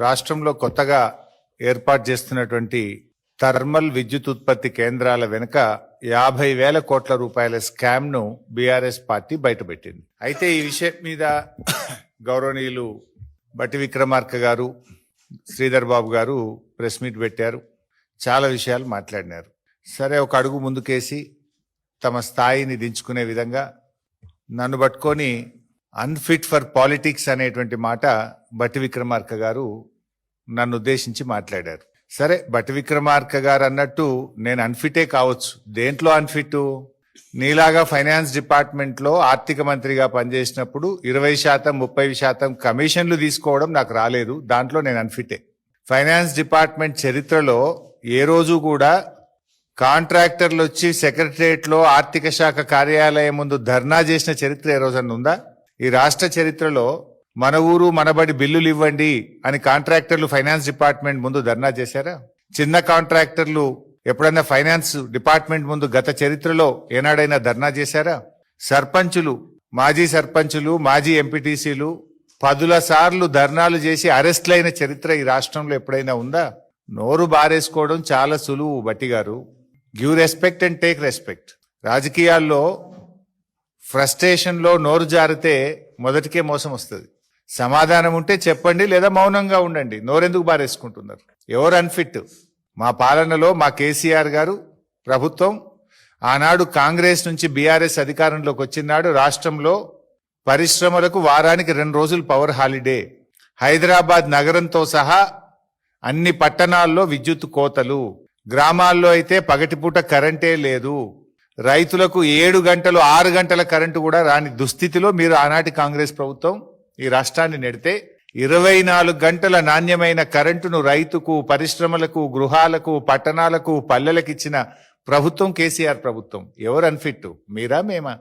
రాష్ట్రంలో కొత్తగా ఏర్పాటు చేస్తున్నటువంటి థర్మల్ విద్యుత్ ఉత్పత్తి కేంద్రాల వెనుక యాభై వేల కోట్ల రూపాయల స్కామ్ను బీఆర్ఎస్ పార్టీ బయటపెట్టింది. అయితే ఈ విషయం మీద గౌరవనీయులు బట్టి విక్రమార్క గారు శ్రీధర్ బాబు గారు ప్రెస్ మీట్ పెట్టారు. చాలా విషయాలు మాట్లాడినారు. సరే ఒక అడుగు ముందుకేసి తమ స్థాయిని దించుకునే విధంగా నన్ను పట్టుకొని అన్ఫిట్ ఫర్ పాలిటిక్స్ అనేటువంటి మాట బట్టి విక్రమార్క గారు నన్ను ఉద్దేశించి మాట్లాడారు. సరే బట్టి విక్రమార్క గారు అన్నట్టు నేను అన్ఫిటే కావచ్చు. దేంట్లో అన్ఫిట్ నీలాగా ఫైనాన్స్ డిపార్ట్మెంట్లో ఆర్థిక మంత్రిగా పనిచేసినప్పుడు ఇరవై శాతం ముప్పై శాతం కమిషన్లు తీసుకోవడం నాకు రాలేదు. దాంట్లో నేను అన్ఫిటే ఫైనాన్స్ డిపార్ట్మెంట్ చరిత్రలో ఏ రోజు కూడా కాంట్రాక్టర్లు వచ్చి సెక్రటరియట్లో ఆర్థిక శాఖ కార్యాలయం ముందు ధర్నా చేసిన చరిత్ర ఏ రోజన్నా ఉందా? ఈ రాష్ట్ర చరిత్రలో మన ఊరు మనబడి బిల్లులు ఇవ్వండి అని కాంట్రాక్టర్లు ఫైనాన్స్ డిపార్ట్మెంట్ ముందు ధర్నా చేశారా? చిన్న కాంట్రాక్టర్లు ఎప్పుడైనా ఫైనాన్స్ డిపార్ట్మెంట్ ముందు గత చరిత్రలో ఏనాడైనా ధర్నా చేశారా? సర్పంచులు మాజీ సర్పంచులు మాజీ ఎంపీటీసీలు పదుల సార్లు ధర్నాలు చేసి అరెస్ట్లైన చరిత్ర ఈ రాష్ట్రంలో ఎప్పుడైనా ఉందా? నోరు బారేసుకోవడం చాలా సులువు Bhatti garu give respect and take respect. రాజకీయాల్లో ఫ్రస్ట్రేషన్లో నోరు జారితే మొదటికే మోసం వస్తుంది. సమాధానం ఉంటే చెప్పండి లేదా మౌనంగా ఉండండి. నోరెందుకు బారేసుకుంటున్నారు? ఎవరు అన్ఫిట్? మా పాలనలో మా కేసీఆర్ గారు ప్రభుత్వం ఆనాడు కాంగ్రెస్ నుంచి బీఆర్ఎస్ అధికారంలోకి వచ్చినాడు రాష్ట్రంలో పరిశ్రమలకు వారానికి రెండు రోజులు పవర్ హాలిడే. హైదరాబాద్ నగరంతో సహా అన్ని పట్టణాల్లో విద్యుత్ కోతలు. గ్రామాల్లో అయితే పగటిపూట కరెంటే లేదు. రైతులకు ఏడు గంటలు ఆరు గంటల కరెంటు కూడా రాని దుస్థితిలో మీరు ఆనాటి కాంగ్రెస్ ప్రభుత్వం ఈ రాష్ట్రాన్ని నెడితే ఇరవై నాలుగు గంటల నాణ్యమైన కరెంటును రైతుకు పరిశ్రమలకు గృహాలకు పట్టణాలకు పల్లెలకు ఇచ్చిన ప్రభుత్వం కేసీఆర్ ప్రభుత్వం. ఎవరు అన్ఫిట్ మీరా మేమా?